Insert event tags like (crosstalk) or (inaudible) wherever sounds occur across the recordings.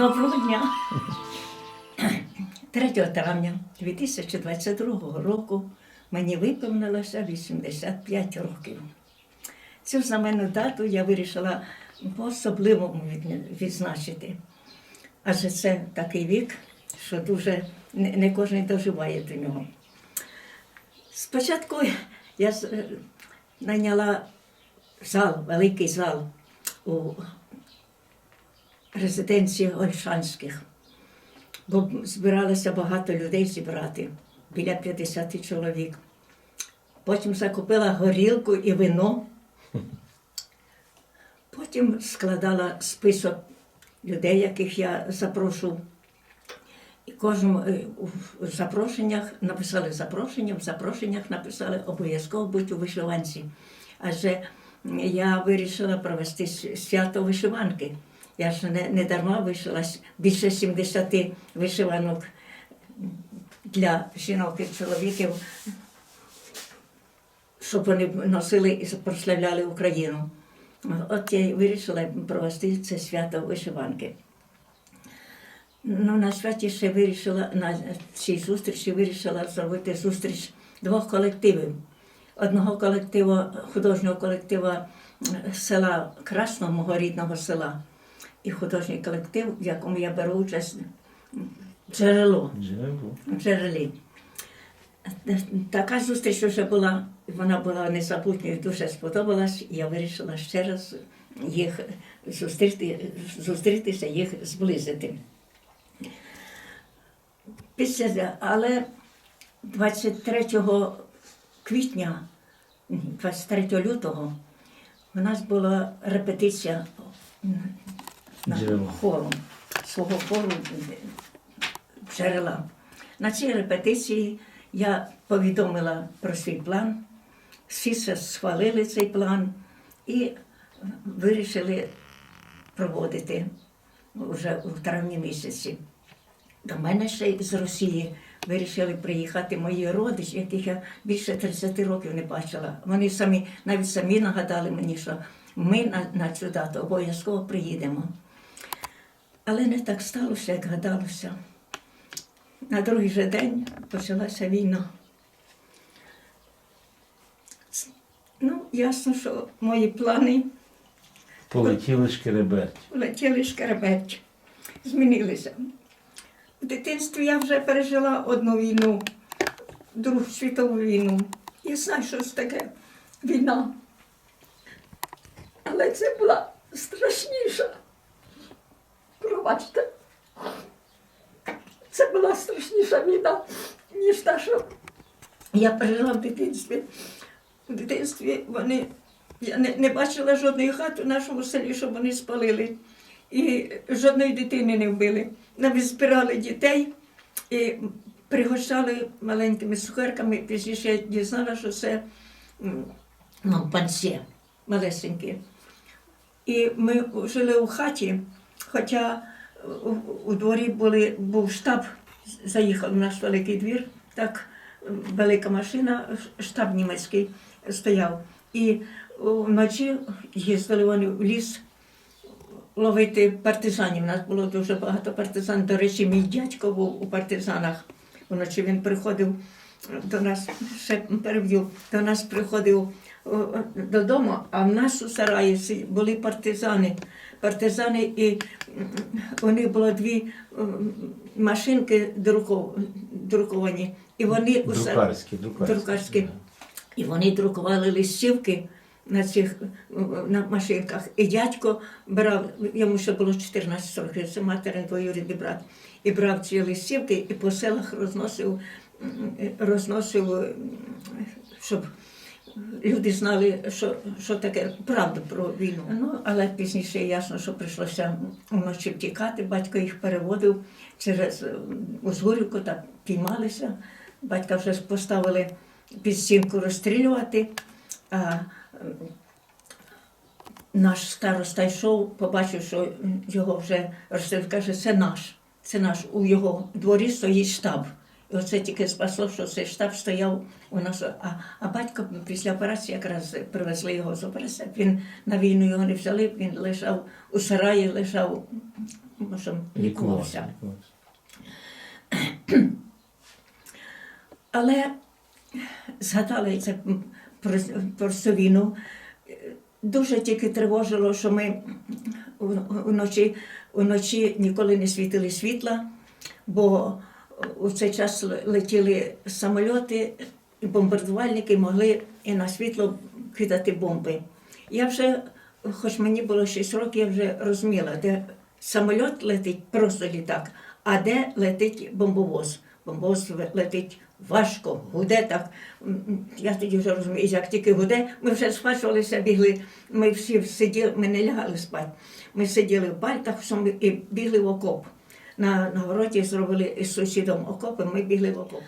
Доброго дня. 3 травня 2022 року мені виповнилося 85 років. Цю знаменну дату я вирішила по-особливому відзначити. Адже це такий вік, що дуже не, кожен доживає до нього. Спочатку я е, найняла зал, великий зал у резиденції Ольшанських, бо збиралося багато людей зібрати, біля 50 чоловік. Потім закупила горілку і вино. Потім складала список людей, яких я запрошу. І кожному е, у запрошеннях написали запрошення, в запрошеннях написали обов'язково будь у вишиванці. Адже я вирішила провести свято вишиванки. Я ж не, не дарма вишила с- більше 70 вишиванок для жінок і чоловіків, щоб вони носили і прославляли Україну. От я вирішила провести це свято вишиванки. Ну, на святі ще вирішила, на цій зустрічі вирішила зробити зустріч двох колективів. Одного колективу, художнього колективу е, села Красного, мого рідного села, і художній колектив, в якому я беру участь джерело джерелі. Така зустріч вже була, вона була незабутньою, дуже сподобалась, і я вирішила ще раз їх зустріти, зустрітися, їх зблизити. Після, але 23 квітня, 23 лютого, у нас була репетиція на Джерело. свого хору джерела. На цій репетиції я повідомила про свій план, всі схвалили цей план і вирішили проводити вже у травні місяці. До мене ще з Росії вирішили приїхати мої родичі, яких я більше 30 років не бачила. Вони самі, навіть самі нагадали мені, що ми на, на цю дату обов'язково приїдемо. Але не так сталося, як гадалося. На другий же день почалася війна. Ну, ясно, що мої плани Полетіли шкереберть. летіли шкарабеть, змінилися. В дитинстві я вже пережила одну війну, Другу світову війну. Я знаю, що це таке війна. Але це була страшніша. Пробачте. Це була страшніша війна, ніж та, що я пережила в дитинстві. В дитинстві вони. Я не, не бачила жодної хати в нашому селі, щоб вони спалили. І жодної дитини не вбили. Навіть збирали дітей і пригощали маленькими цукерками. Пізніше я дізналася, що це м, ну, пансьє малесенькі. І ми жили у хаті, хоча у, дворі були, був штаб, заїхав в наш великий двір, так велика машина, штаб німецький стояв. І вночі їздили вони в ліс ловити партизанів. У нас було дуже багато партизан. До речі, мій дядько був у партизанах. Вночі він приходив до нас, ще переб'ю, до нас приходив додому, а в нас у сараї були партизани. Партизани, і у них було дві машинки друков- друковані. І вони у. Друкарські, друкарські. Друкарські. І вони друкували листівки на цих на машинках. І дядько брав, йому ще було 14 років, це материн двоюрідний брат, і брав ці листівки і по селах розносив, розносив, щоб люди знали, що, що таке правда про війну. Ну, але пізніше ясно, що прийшлося вночі втікати. Батько їх переводив через е, Узгурівку, так піймалися. Батька вже поставили під стінку розстрілювати. А е, наш староста йшов, побачив, що його вже розстріл, каже, це наш. Це наш. У його дворі стоїть штаб. І оце тільки спасло, що цей штаб стояв у нас. А, а батько після операції якраз привезли його з операції. Він на війну його не взяли, він лежав у сараї, лежав може, лікувався. Лікувався. (clears throat) Але згадали це про, про цю війну. Дуже тільки тривожило, що ми вночі, вночі ніколи не світили світла, бо у цей час летіли самольоти, і бомбардувальники могли і на світло кидати бомби. Я вже, хоч мені було 6 років, я вже розуміла, де самольот летить просто літак, а де летить бомбовоз. Бомбовоз летить важко, гуде так. Я тоді вже розумію, як тільки гуде, ми вже схвачувалися, бігли. Ми всі сиділи, ми не лягали спати. Ми сиділи в пальтах і бігли в окоп. На, на городі зробили із сусідом окопи, ми бігли в окоп.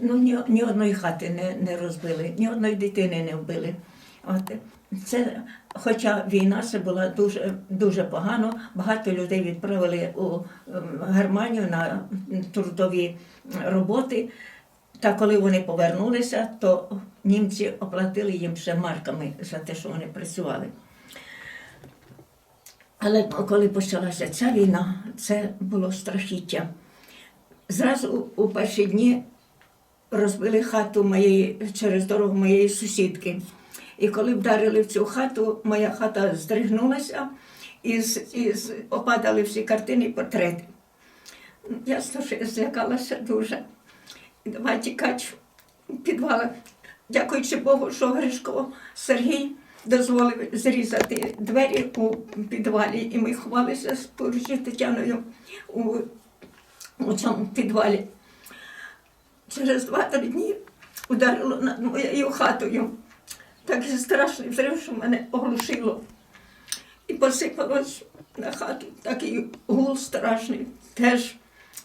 Ну, ні, ні одної хати не, не розбили, ні одної дитини не вбили. От, це, хоча війна це була дуже, дуже погано, багато людей відправили у ем, Германію на трудові роботи. Та коли вони повернулися, то німці оплатили їм ще марками за те, що вони працювали. Але коли почалася ця війна, це було страхіття. Зразу у перші дні розбили хату моєї через дорогу моєї сусідки. І коли вдарили в цю хату, моя хата здригнулася і, опадали всі картини і портрети. Я злякалася дуже. Давай тікати в підвалах. Дякуючи Богу, що Гришко Сергій дозволив зрізати двері у підвалі, і ми ховалися з поруч Тетяною у, у цьому підвалі. Через два-три дні ударило над моєю хатою. Такий страшний взрив, що мене оглушило. І посипалось на хату такий гул страшний. Теж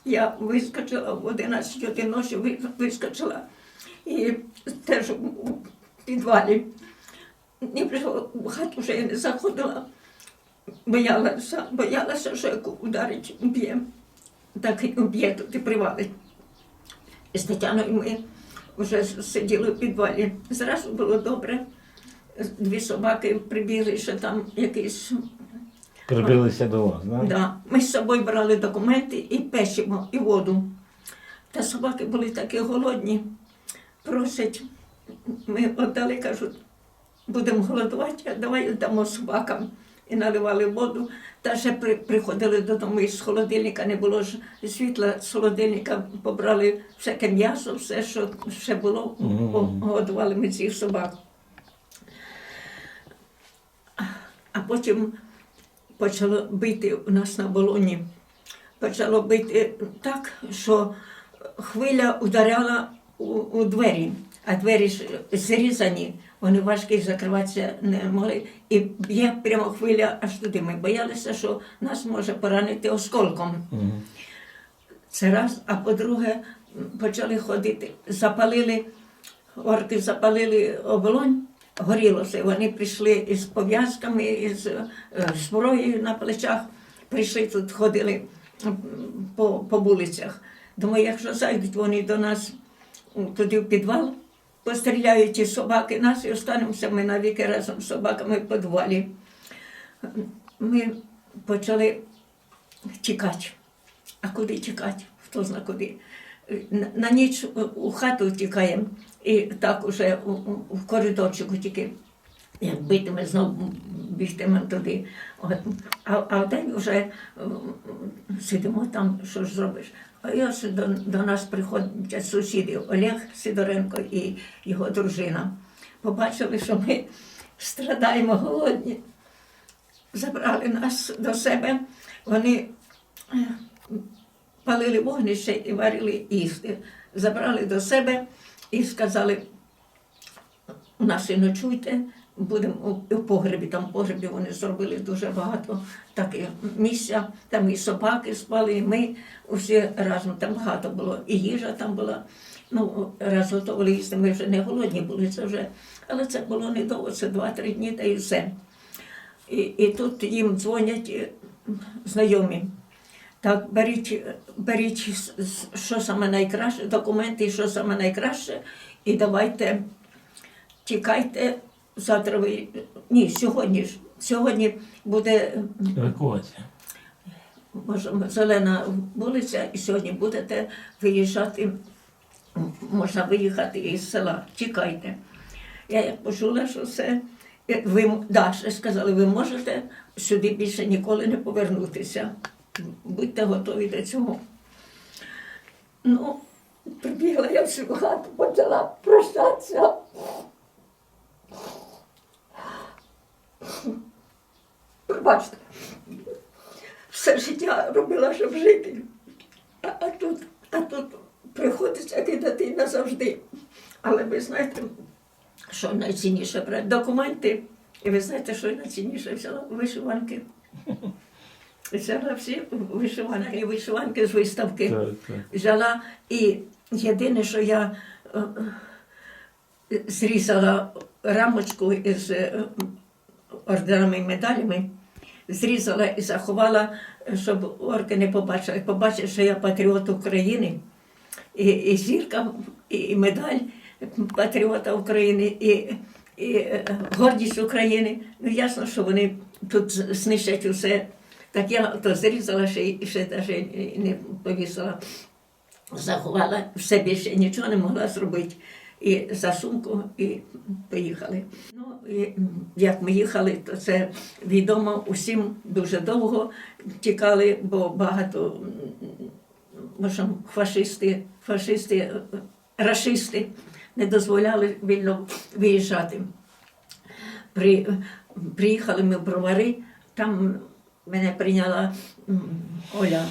я вискочила в 11 годин ночі, вискочила і теж у підвалі. І вже в хату вже я не заходила, боялася, боялася, що як ударить, б'є. Так і б'є тут і привалить. І з Тетяною ми вже сиділи в підвалі. Зразу було добре. Дві собаки прибігли, що там якийсь. Прибилися до вас, да? Да. Ми з собою брали документи і печиво, і воду. Та собаки були такі голодні. Просять, ми віддали, кажуть, будемо голодувати, давай дамо собакам. І наливали воду. Та ще при, приходили додому із холодильника, не було ж світла з холодильника, побрали всяке м'ясо, все, що ще було, годували ми цих собак. А потім почало бити у нас на болоні. Почало бити так, що хвиля ударяла у, у двері, а двері ж зрізані, вони важкі закриватися не могли. І б'є прямо хвиля аж туди. Ми боялися, що нас може поранити осколком. Це раз, а по-друге, почали ходити, запалили, орки запалили оболонь, горіло все. Вони прийшли із пов'язками, із е, зброєю на плечах, прийшли тут, ходили по, по вулицях. Думаю, якщо зайдуть вони до нас туди в підвал, постріляють ті собаки нас і останемося ми навіки разом з собаками в підвалі. Ми почали тікати. А куди тікати? Хто зна куди? На, ніч у- хату тікаємо і так уже в коридорчику тільки. Як битиме, знову бігтиме туди. А, а вдень вже сидимо там, що ж зробиш. А ось до, до нас приходять сусіди Олег Сидоренко і його дружина. Побачили, що ми страдаємо голодні забрали нас до себе. Вони е, палили вогнище і варили їсти. Забрали до себе і сказали, у нас і ночуйте, будемо у- погребі. Там в погребі вони зробили дуже багато таких місця. Там і собаки спали, і ми усі разом там багато було. І їжа там була. Ну, раз готували їсти, ми вже не голодні були, це вже, але це було недовго, це два-три дні та і все. І, і тут їм дзвонять е, знайомі. Так, беріть, беріть, що саме найкраще, документи, що саме найкраще, і давайте тікайте завтра ви. Ні, сьогодні ж. Сьогодні буде Евакуація. можемо, зелена вулиця, і сьогодні будете виїжджати, можна виїхати із села. Чекайте. Я як почула, що це. е, Ви да, ще сказали, ви можете сюди більше ніколи не повернутися. Будьте готові до цього. Ну, прибігла я в свою хату, почала прощатися. Пробачте, все життя робила, щоб жити. А, а тут, а тут приходиться кидати назавжди. Але ви знаєте, що найцінніше брати документи. І ви знаєте, що я найцінніше взяла вишиванки. (laughs) Взяла всі вишиванки, вишиванки з виставки взяла і єдине, що я е, е, зрізала рамочку із е, орденами і медалями, зрізала і заховала, щоб орки не побачили. Побачили, що я патріот України, і, і зірка, і, і медаль патріота України, і, і е, гордість України. Ну, ясно, що вони тут знищать усе. Так я то зрізала ще, й- ще навіть не повісила заховала все більше нічого не могла зробити. І за сумку і поїхали. Ну, і як ми їхали, то це відомо усім дуже довго тікали, бо багато може, фашисти, фашисти, е, рашисти не дозволяли вільно виїжджати. При, приїхали ми в бровари, там мене прийняла Оля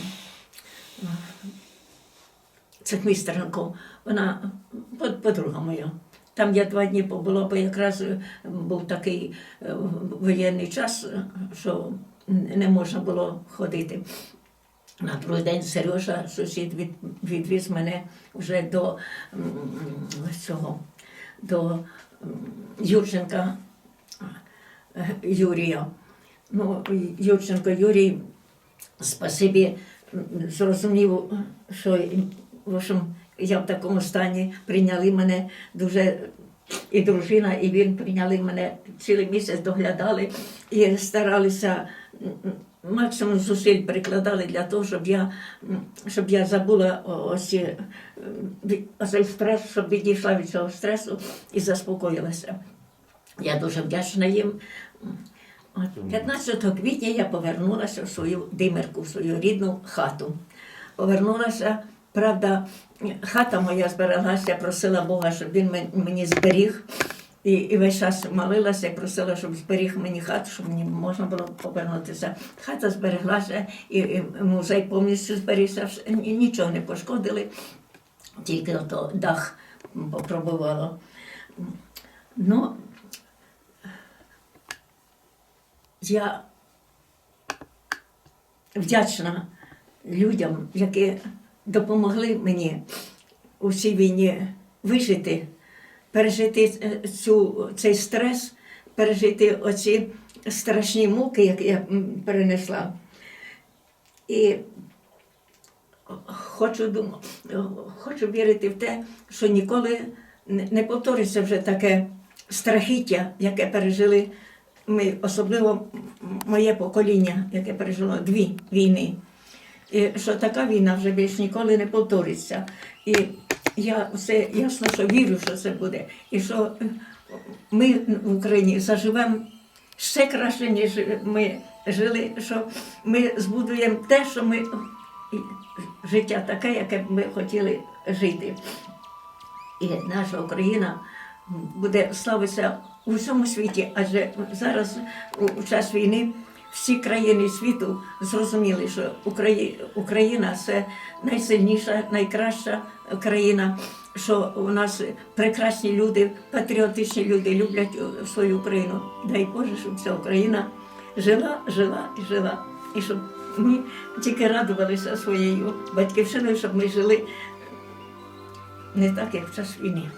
Цехмістеренко, вона подруга моя. Там я два дні побула, бо якраз е, був такий е, воєнний час, е, що не можна було ходити. На другий день Сережа, сусід, від, відвіз мене вже до цього, до Юрченка Юрія. Ну, Юрченко Юрій спасибі зрозумів, що в общем, я в такому стані прийняли мене дуже. І дружина, і він прийняли мене цілий місяць, доглядали і старалися максимум зусиль прикладали для того, щоб я, щоб я забула ось оцей стрес, щоб відійшла від цього стресу і заспокоїлася. Я дуже вдячна їм. 15 квітня я повернулася в свою димерку, в свою рідну хату. Повернулася, правда, хата моя збереглася, просила Бога, щоб він мені зберіг. І, і весь час молилася і просила, щоб зберіг мені хату, щоб мені можна було повернутися. Хата збереглася, і, і музей повністю зберігся, нічого не пошкодили, тільки ото дах попробувало. Ну, я вдячна людям, які допомогли мені у цій війні вижити, пережити е, цю, цей стрес, пережити оці страшні муки, які я перенесла. І хочу, дум... хочу вірити в те, що ніколи не повториться вже таке страхіття, яке пережили ми, особливо моє покоління, яке пережило дві війни. І що така війна вже більш ніколи не повториться. І я все ясно, що вірю, що це буде. І що е, ми в Україні заживемо ще краще, ніж ми жили, що ми збудуємо те, що ми життя таке, яке б ми хотіли жити. І наша Україна буде славитися у всьому світі, адже зараз у, у час війни всі країни світу зрозуміли, що Украї- Україна це найсильніша, найкраща країна, що у нас прекрасні люди, патріотичні люди люблять е, свою Україну. Дай Боже, щоб ця Україна жила, жила і жила. І щоб ми тільки радувалися своєю батьківщиною, щоб ми жили не так, як в час війни.